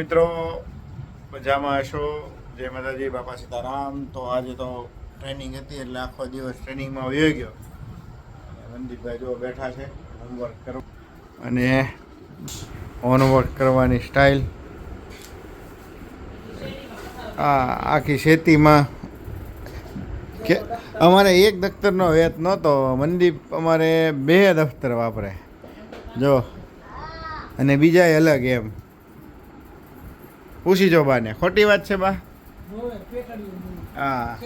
મિત્રો, મજામાં હશો? જય માતાજી, બાપા સીતારામ. તો આજે તો ટ્રેનિંગ હતી એટલે આખો દિવસ ટ્રેનિંગમાં વયો ગયો. અને મનદીપભાઈ જો બેઠા છે હોમવર્ક કરો અને હોમવર્ક કરવાની સ્ટાઇલ આ આખી શેતીમાં કે અમારે એક દફતરનો વેત નહોતો. મનદીપ અમારે બે દફતર વાપરે. જો. અને બીજા અલગ એમ. પૂછી જો બાને. ખોટી વાત છે બા? હા.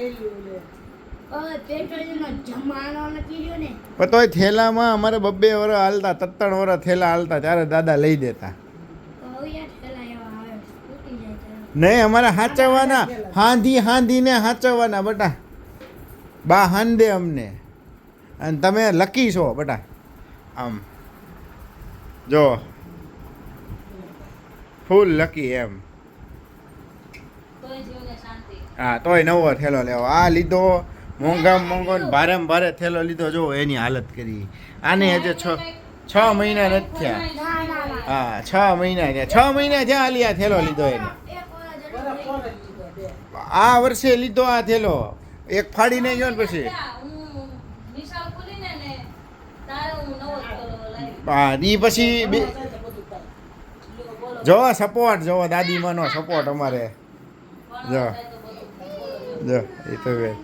તોય થેલામાં અમારે બબ્બે વર હાલતા તત્તણ ત્રણ વરસ થેલા હાલતા ત્યારે દાદા લઈ દેતા. તો. નહીં અમારે હાચવવાના હાંધી હાંધીને હાચવવાના બટા. બા હાંદે અમને. અને તમે લકી છો બટા. આમ. જો. ફૂલ લકી એમ. હા, તોય નવો થેલો લેવો. આ લીધો, મોંઘા મોંઘો ભારે ભારે થેલો લીધો. જો, એની હાલત કરી. આને હજુ છ છ મહિના નથી થયા. હા, છ મહિના થયા. છ મહિના થયા હાલી આ થેલો લીધો એને. આ વર્ષે લીધો આ થેલો. એક ફાડીને ગયો ને પછી. હા ઈ પછી જો સપોર્ટ જો દાદીમાનો સપોર્ટ અમારે. જો. જો એ તો દાદી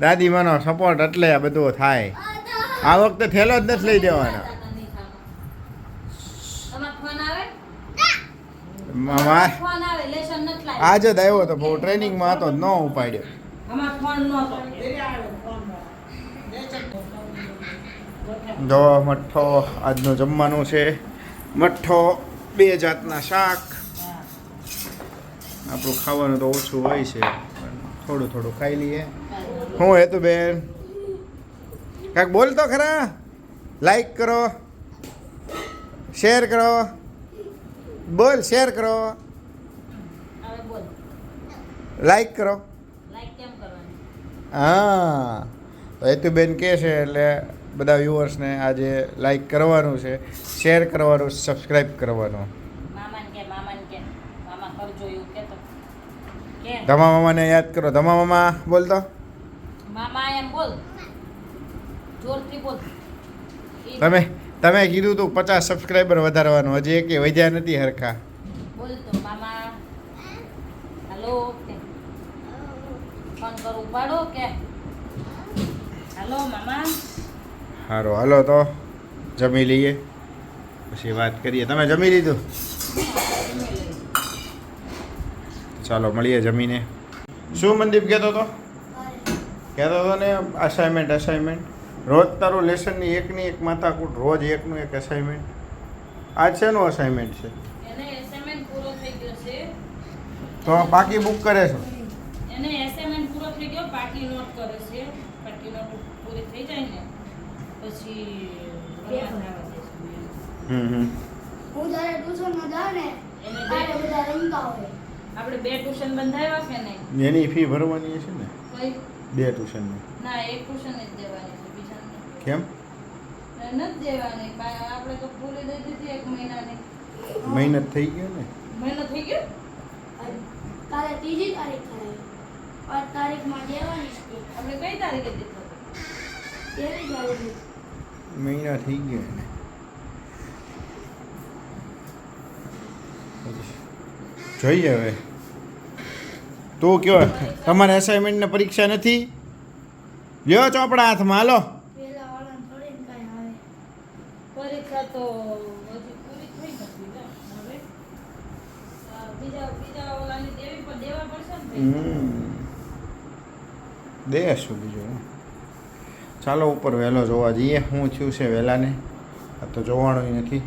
દાદીમાનો સપોર્ટ એટલે આ બધું થાય. આ વખતે થેલો જ નથી લઈ દેવાનો. આજે જ આવ્યો તો બહુ ટ્રેનિંગમાં હતો ન ઉપાડ્યો. જો મઠ્ઠો આજનું જમવાનું છે. મઠ્ઠો બે જાતના શાક. આપણું ખાવાનું તો ઓછું હોય છે થોડું થોડું ખાઈ લઈએ. હું હેતુ બેન? કાંક બોલ તો ખરા. લાઈક કરો. શેર કરો. બોલ શેર કરો. લાઈક કરો. હા. તો હેતુબેન કહે છે એટલે બધા વ્યુઅર્સને આજે લાઈક કરવાનું છે શેર કરવાનું સબસ્ક્રાઈબ કરવાનું. ધમા મામાને યાદ કરો. ધમા મામા બોલ તો. મામા એમ બોલ. જોરથી બોલ. તમે તમે કીધું તું પચાસ સબસ્ક્રાઈબર વધારવાનું. હજી એક વધ્યા નથી હરખા. બોલ તો મામા. હાલો ફોન કરું. ઉપાડો કે હાલો મામા. સારું હાલો તો. જમી લઈએ. પછી વાત કરીએ. તમે જમી લીધું? ચાલો મળીએ જમીને. શું મનદીપ કહેતો હતો? કહેતો હતો ને અસાઇનમેન્ટ અસાઇનમેન્ટ રોજ તારું લેસનની એકની એક માથાકૂટ રોજ એકનું એક અસાઇનમેન્ટ આ શેનું અસાઇનમેન્ટ છે? એને એસાઇનમેન્ટ પૂરો થઈ ગયો છે. તો બાકી બુક કરે છો? એને એસાઇનમેન્ટ પૂરો થઈ ગયો પાર્ટી નોટ કરે છે. પાર્ટી નોટ પૂરી થઈ જાય ને પછી ભણવા જવા દેશું એમ. હમ હમ. હું જ્યારે ટ્યુશનમાં જાઉં ને ત્યારે બધા રમતા હોય. આપણે બે ટ્યુશન બંધાવ્યા કે નહીં એની ફી ભરવાની છે ને? કઈ? બે ટ્યુશન ના એક ટ્યુશન જ દેવાની છે બીજા. કેમ? નથી દેવાની આપણે તો પૂરી દઈ દીધી એક મહિનાની. મહેનત થઈ ગયો ને? મહિનો થઈ ગયો? કાલે ત્રીજી તારીખ થાય. પાંચ તારીખમાં દેવાની છે. આપણે કઈ તારીખે દીધો? તેવી તારીખે. મહિના થઈ ગયો એને જોઈએ હવે. તું કયો તમારે અસાઇનમેન્ટને પરીક્ષા નથી? લ્યો ચોપડા હાથમાં હાલો. દેશું બીજું ચાલો ઉપર વહેલો જોવા જઈએ. શું થયું છે વહેલાને? આ તો જોવાનું નથી.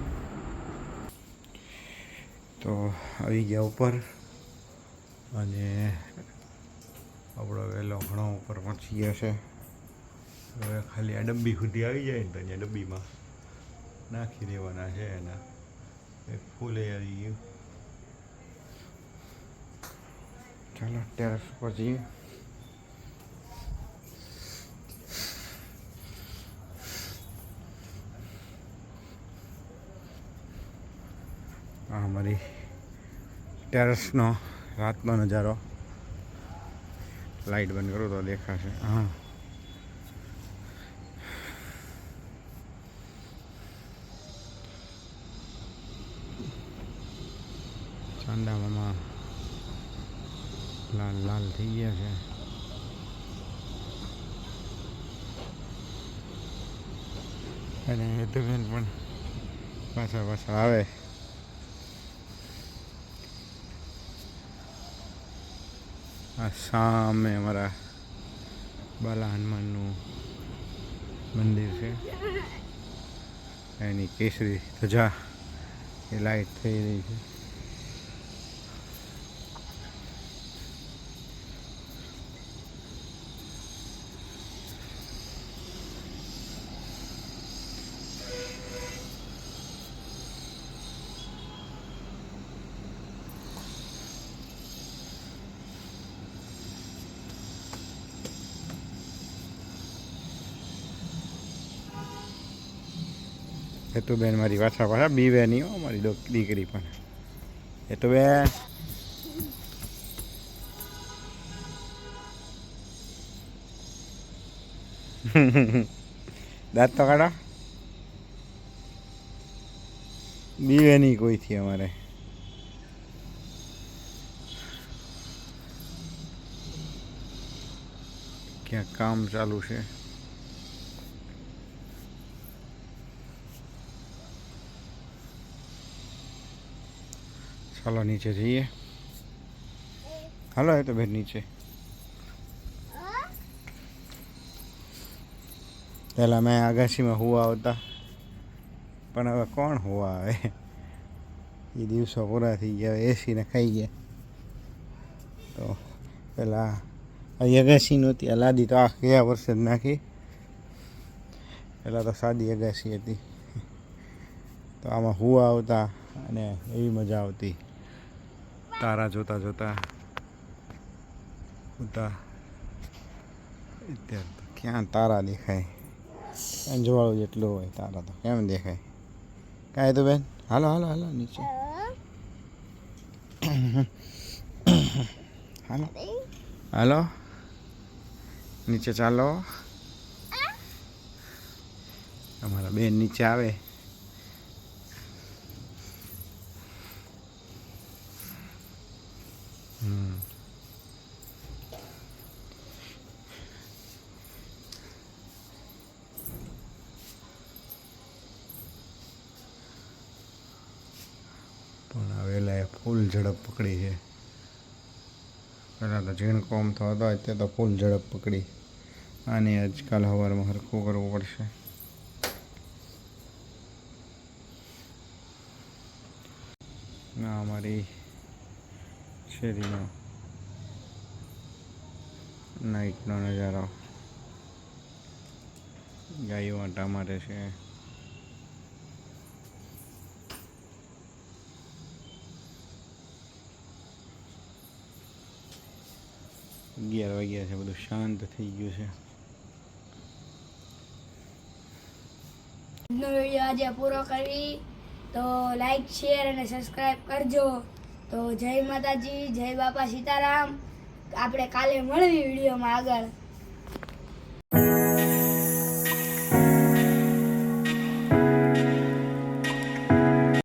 તો આવી ગયા ઉપર અને આપણો વહેલો ઘણો ઉપર પહોંચી ગયા છે. હવે ખાલી આ ડબ્બી સુધી આવી જાય ને તો અહીંયા ડબ્બીમાં નાખી દેવાના છે એના. એક ફૂલે આવી ગયું. ચાલો, ટેરેસ ઉપર જઈએ. આ અમારી ટેરેસનો રાતનો નજારો. લાઇટ બંધ કરું તો દેખાશે. હા. ચાંદા મામા લાલ લાલ થઈ ગયા છે. અને હેતુબેન પણ પાછા પાછા આવે. આ સામે અમારા બાલા હનુમાનનું મંદિર છે. એની કેસરી ધજા એ લાઈટ થઈ રહી છે. હેતુબેન મારી પાછા પાછા બીવે નહીં હો, મારી દીકરી પણ. હેતુબેન દાંત તો કાઢો. બીવે નહીં કોઈથી અમારે. ક્યાં કામ ચાલુ છે. ચાલો નીચે જઈએ. હાલો, એ તો બેન નીચે. પહેલાં મેં આગાશીમાં હુવા આવતા, પણ હવે કોણ હુવા આવે? એ દિવસો પૂરા થઈ ગયા એસીને ખાઈ ગયા. તો પહેલાં અગાસી નહોતી, આ લાદી તો આ ગયા વર્ષે જ નાખી. પહેલાં તો સાદી અગાશી હતી. તો આમાં હુવા આવતા અને એવી મજા આવતી. તારા જોતા જોતા ઉતા. અત્યારે તો ક્યાં તારા દેખાય? અંજવાળું જેટલું હોય તારા તો કેમ દેખાય? કાંઈ તો બેન? હાલો હાલો હાલો, નીચે. હાલો. હાલો. નીચે ચાલો. અમારા બેન નીચે આવે હમ પણ આ વેલાએ ફૂલ ઝડપ પકડી છે. પહેલાં તો ઝીણકોમ તો હતો, અત્યારે તો ફૂલ ઝડપ પકડી. આને આજકાલ સવારમાં હરખું કરવું પડશે. ના અમારી શેરીનો નાઇટનો નજારો. ગાયો આટા મારે છે. અગિયાર વાગ્યા છે, બધું શાંત થઈ ગયું છે. આજનો વીડિયો આજે પૂરો કરી તો લાઈક શેર અને સબસ્ક્રાઈબ કરજો. તો જય માતાજી, જય બાપા સીતારામ. આપણે કાલે મળવી વિડીયોમાં આગળ.